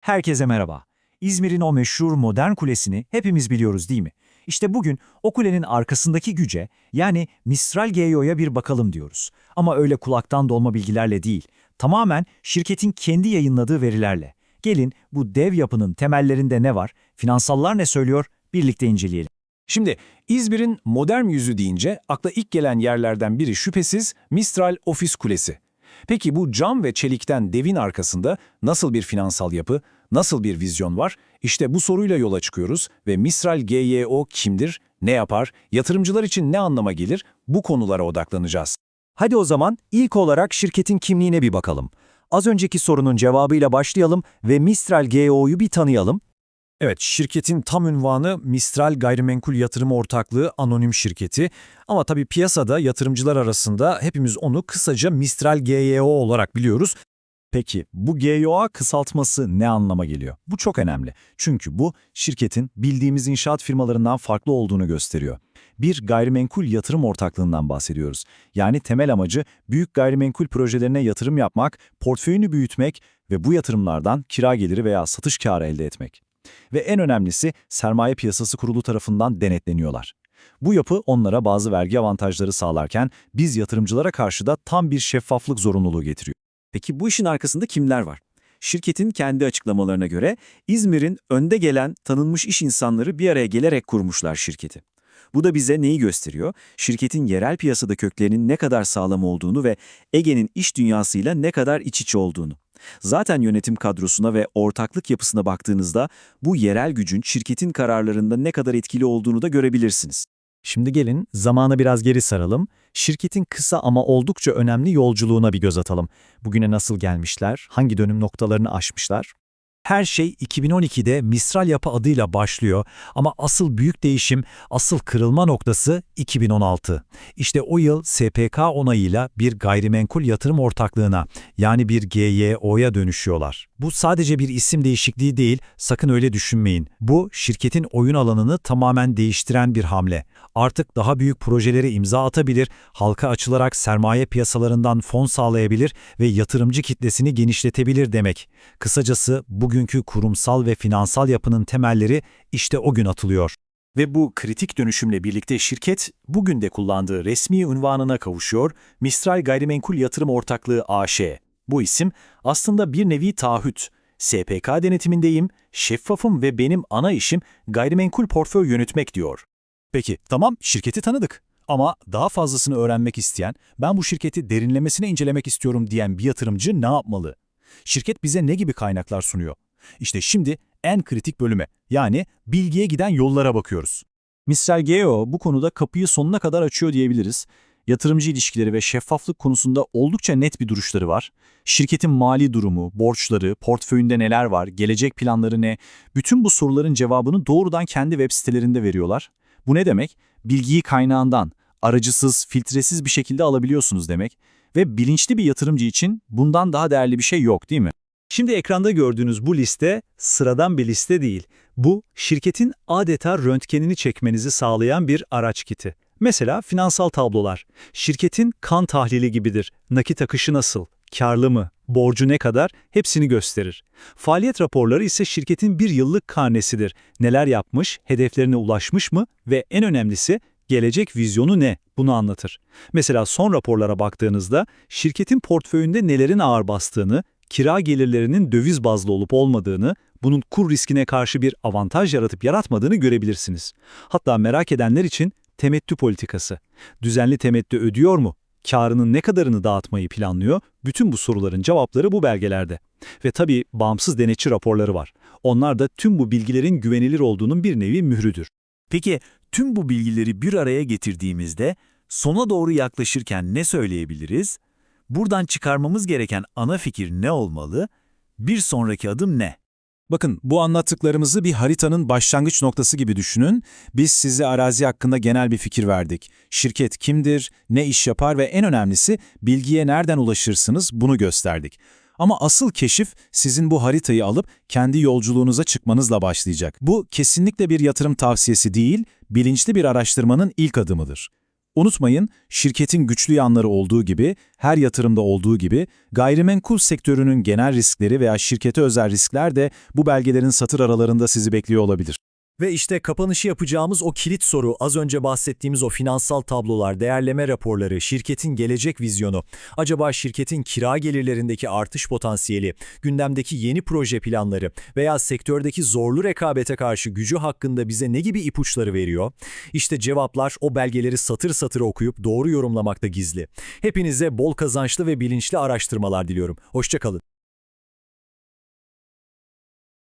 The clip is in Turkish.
Herkese merhaba. İzmir'in o meşhur modern kulesini hepimiz biliyoruz değil mi? İşte bugün o kulenin arkasındaki güce yani Mistral GEO'ya bir bakalım diyoruz. Ama öyle kulaktan dolma bilgilerle değil, tamamen şirketin kendi yayınladığı verilerle. Gelin bu dev yapının temellerinde ne var, finansallar ne söylüyor, birlikte inceleyelim. Şimdi İzmir'in modern yüzü deyince akla ilk gelen yerlerden biri şüphesiz Mistral Ofis Kulesi. Peki bu cam ve çelikten devin arkasında nasıl bir finansal yapı, nasıl bir vizyon var? İşte bu soruyla yola çıkıyoruz ve Mistral GYO kimdir, ne yapar, yatırımcılar için ne anlama gelir bu konulara odaklanacağız. Hadi o zaman ilk olarak şirketin kimliğine bir bakalım. Az önceki sorunun cevabıyla başlayalım ve Mistral GEO'yu bir tanıyalım. Evet, şirketin tam ünvanı Mistral Gayrimenkul Yatırım Ortaklığı Anonim Şirketi ama tabii piyasada yatırımcılar arasında hepimiz onu kısaca Mistral GYO olarak biliyoruz. Peki bu GYOA kısaltması ne anlama geliyor? Bu çok önemli. Çünkü bu şirketin bildiğimiz inşaat firmalarından farklı olduğunu gösteriyor. Bir gayrimenkul yatırım ortaklığından bahsediyoruz. Yani temel amacı büyük gayrimenkul projelerine yatırım yapmak, portföyünü büyütmek ve bu yatırımlardan kira geliri veya satış karı elde etmek. Ve en önemlisi sermaye piyasası kurulu tarafından denetleniyorlar. Bu yapı onlara bazı vergi avantajları sağlarken biz yatırımcılara karşı da tam bir şeffaflık zorunluluğu getiriyor. Peki bu işin arkasında kimler var? Şirketin kendi açıklamalarına göre İzmir'in önde gelen tanınmış iş insanları bir araya gelerek kurmuşlar şirketi. Bu da bize neyi gösteriyor? Şirketin yerel piyasada köklerinin ne kadar sağlam olduğunu ve Ege'nin iş dünyasıyla ne kadar iç içe olduğunu. Zaten yönetim kadrosuna ve ortaklık yapısına baktığınızda bu yerel gücün şirketin kararlarında ne kadar etkili olduğunu da görebilirsiniz. Şimdi gelin zamana biraz geri saralım. Şirketin kısa ama oldukça önemli yolculuğuna bir göz atalım. Bugüne nasıl gelmişler, hangi dönüm noktalarını aşmışlar? Her şey 2012'de Mistral Yapı adıyla başlıyor ama asıl büyük değişim, asıl kırılma noktası 2016. İşte o yıl SPK onayıyla bir gayrimenkul yatırım ortaklığına yani bir GYO'ya dönüşüyorlar. Bu sadece bir isim değişikliği değil, sakın öyle düşünmeyin. Bu şirketin oyun alanını tamamen değiştiren bir hamle. Artık daha büyük projelere imza atabilir, halka açılarak sermaye piyasalarından fon sağlayabilir ve yatırımcı kitlesini genişletebilir demek. Kısacası bugünkü kurumsal ve finansal yapının temelleri işte o gün atılıyor. Ve bu kritik dönüşümle birlikte şirket bugün de kullandığı resmi unvanına kavuşuyor, Mistral Gayrimenkul Yatırım Ortaklığı AŞ. Bu isim aslında bir nevi taahhüt. SPK denetimindeyim, şeffafım ve benim ana işim gayrimenkul portföy yönetmek diyor. Peki, tamam şirketi tanıdık. Ama daha fazlasını öğrenmek isteyen, ben bu şirketi derinlemesine incelemek istiyorum diyen bir yatırımcı ne yapmalı? Şirket bize ne gibi kaynaklar sunuyor? İşte şimdi en kritik bölüme, yani bilgiye giden yollara bakıyoruz. Mistral Geo bu konuda kapıyı sonuna kadar açıyor diyebiliriz. Yatırımcı ilişkileri ve şeffaflık konusunda oldukça net bir duruşları var. Şirketin mali durumu, borçları, portföyünde neler var, gelecek planları ne, bütün bu soruların cevabını doğrudan kendi web sitelerinde veriyorlar. Bu ne demek? Bilgiyi kaynağından, aracısız, filtresiz bir şekilde alabiliyorsunuz demek. Ve bilinçli bir yatırımcı için bundan daha değerli bir şey yok değil mi? Şimdi ekranda gördüğünüz bu liste sıradan bir liste değil. Bu, şirketin adeta röntgenini çekmenizi sağlayan bir araç kiti. Mesela finansal tablolar. Şirketin kan tahlili gibidir. Nakit akışı nasıl? Karlı mı? Borcu ne kadar? Hepsini gösterir. Faaliyet raporları ise şirketin bir yıllık karnesidir. Neler yapmış, hedeflerine ulaşmış mı ve en önemlisi gelecek vizyonu ne? Bunu anlatır. Mesela son raporlara baktığınızda şirketin portföyünde nelerin ağır bastığını, kira gelirlerinin döviz bazlı olup olmadığını, bunun kur riskine karşı bir avantaj yaratıp yaratmadığını görebilirsiniz. Hatta merak edenler için temettü politikası. Düzenli temettü ödüyor mu? Karının ne kadarını dağıtmayı planlıyor? Bütün bu soruların cevapları bu belgelerde. Ve tabii bağımsız denetçi raporları var. Onlar da tüm bu bilgilerin güvenilir olduğunun bir nevi mührüdür. Peki tüm bu bilgileri bir araya getirdiğimizde sona doğru yaklaşırken ne söyleyebiliriz? Buradan çıkarmamız gereken ana fikir ne olmalı? Bir sonraki adım ne? Bakın bu anlattıklarımızı bir haritanın başlangıç noktası gibi düşünün. Biz size arazi hakkında genel bir fikir verdik. Şirket kimdir, ne iş yapar ve en önemlisi bilgiye nereden ulaşırsınız bunu gösterdik. Ama asıl keşif sizin bu haritayı alıp kendi yolculuğunuza çıkmanızla başlayacak. Bu kesinlikle bir yatırım tavsiyesi değil, bilinçli bir araştırmanın ilk adımıdır. Unutmayın, şirketin güçlü yanları olduğu gibi, her yatırımda olduğu gibi, gayrimenkul sektörünün genel riskleri veya şirkete özel riskler de bu belgelerin satır aralarında sizi bekliyor olabilir. Ve işte kapanışı yapacağımız o kilit soru, az önce bahsettiğimiz o finansal tablolar, değerleme raporları, şirketin gelecek vizyonu. Acaba şirketin kira gelirlerindeki artış potansiyeli, gündemdeki yeni proje planları veya sektördeki zorlu rekabete karşı gücü hakkında bize ne gibi ipuçları veriyor? İşte cevaplar o belgeleri satır satır okuyup doğru yorumlamakta gizli. Hepinize bol kazançlı ve bilinçli araştırmalar diliyorum. Hoşçakalın.